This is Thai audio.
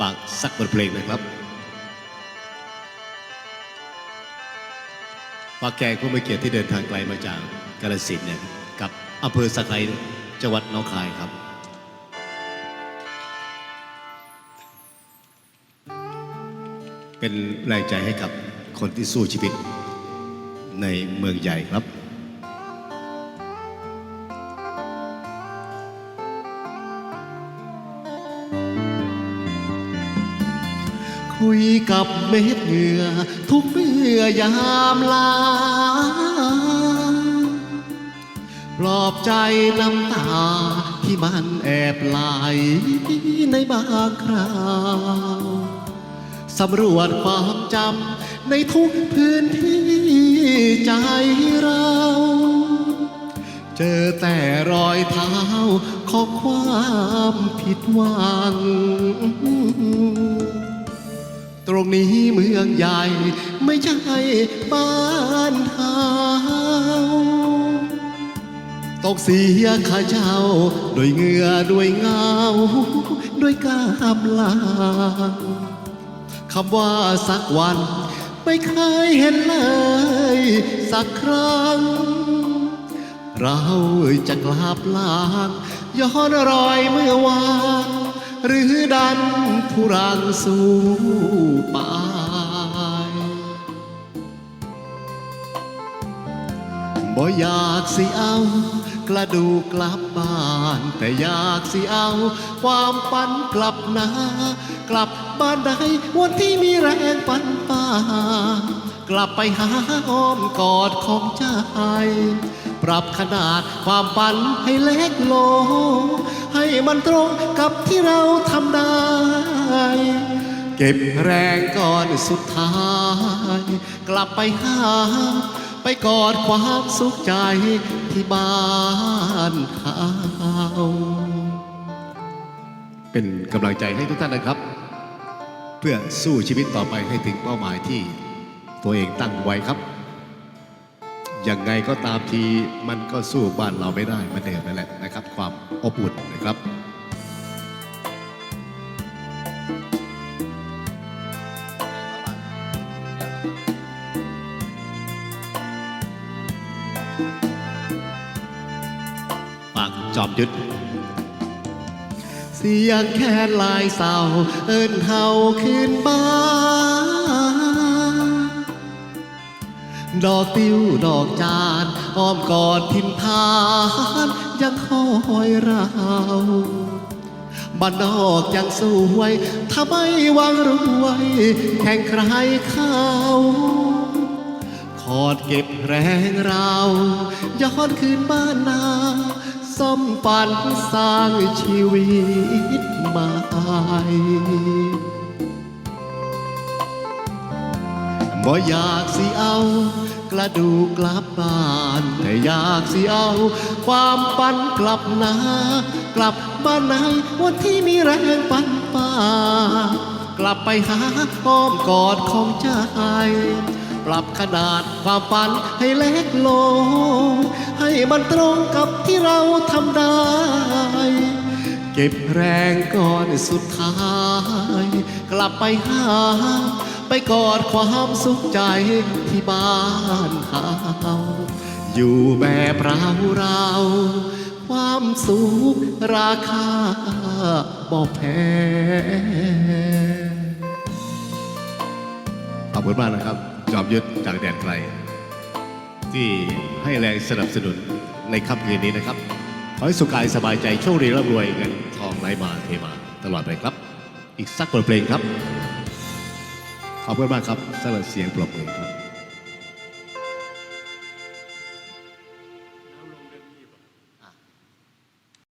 ฝากสักบทเพลงนะครับฝากแกผู้มีเกียรติที่เดินทางไกลมาจากกาฬสินเนี่ยกับอำเภอสักไคจังหวัดหนองคายครับเป็นแรงใจให้กับคนที่สู้ชีวิตในเมืองใหญ่ครับ คุยกับเม็ดเหงื่อ ทุกเมื่อยามลา ปลอบใจน้ำตาที่มันแอบไหลในบางคราวสำรวจความจำในทุกพื้นที่ใจเรา เจอแต่รอยเท้าของความผิดหวัง รงนี้เมืองใหญ่ ไม่ใช่บ้านเฮาต้องเสียข้าเจ้าด้วยเหงื่อด้วยเงา ด้วยกำลังคำว่าสักวัน ไม่เคยเห็นเลย สักครั้ง เราจะกลับลางย้อนรอยเมื่อวาน หรือดันทุรังสู่ไปบ่อยากสิเอากระดูกกลับบ้าน แต่อยากสิเอา ความฝันกลับนากลับบ้านได้วันที่มีแรงปันป่า กลับไปหาอ้อมกอดของใจ ปรับขนาดความฝันให้เล็กลง ให้มันตรงกับที่เราทำได้ เก็บแรงก่อนสุดท้าย กลับไปหา ไปกอดความสุขใจที่บ้านเฮาเป็นกำลังใจให้ทุกท่านนะครับ เพื่อสู้ชีวิตต่อไปให้ถึงเป้าหมายที่ ตัวเองตั้งไว้ครับ ยังไงก็ตามทีมันก็สู้บ้านเราไม่ได้มันเดิมนั่นแหละนะครับ ความอบอุ่นนะครับปากจอมยุทธเสียงแค่ลายเศร้าเอินเฮาขึ้นบ้าน ดอกติ้วดอกจานอ้อมกอดทินทานยังคอยเราบ้านนอกยังสวยถ้าไม่วังรวย แข่งใครเข้าขอดเก็บแรงเราย้อนคืนบ้านนาซ่อมฝันสร้างชีวิตใหม่ บ่อยากสิเอา กระดูกกลับบ้านแต่อยากสิเอา ความปันกลับนา กลับบ้านไหนวันที่มีแรงปันป่ากลับไปหาอ้อมกอดของใจปรับขนาดความฝันให้เล็กลง ให้มันตรงกับที่เราทำได้ เก็บแรงก่อนสุดท้าย กลับไปหา ไปกอดความสุขใจที่บ้านเฮาอยู่แบบเราเราความสุขราคาบอกแพงขอบคุณมากนะครับ จอมยุทธจากแดนไกล ที่ให้แรงสนับสนุนในค่ำคืนนี้นะครับ ขอให้สุขกายสบายใจโชคดีร่ำรวยเงินทองไหลมาเทมาตลอดไปครับ อีกสักบทเพลงครับ ขอบคุณมากครับสำหรับเสียงปรบมือครับ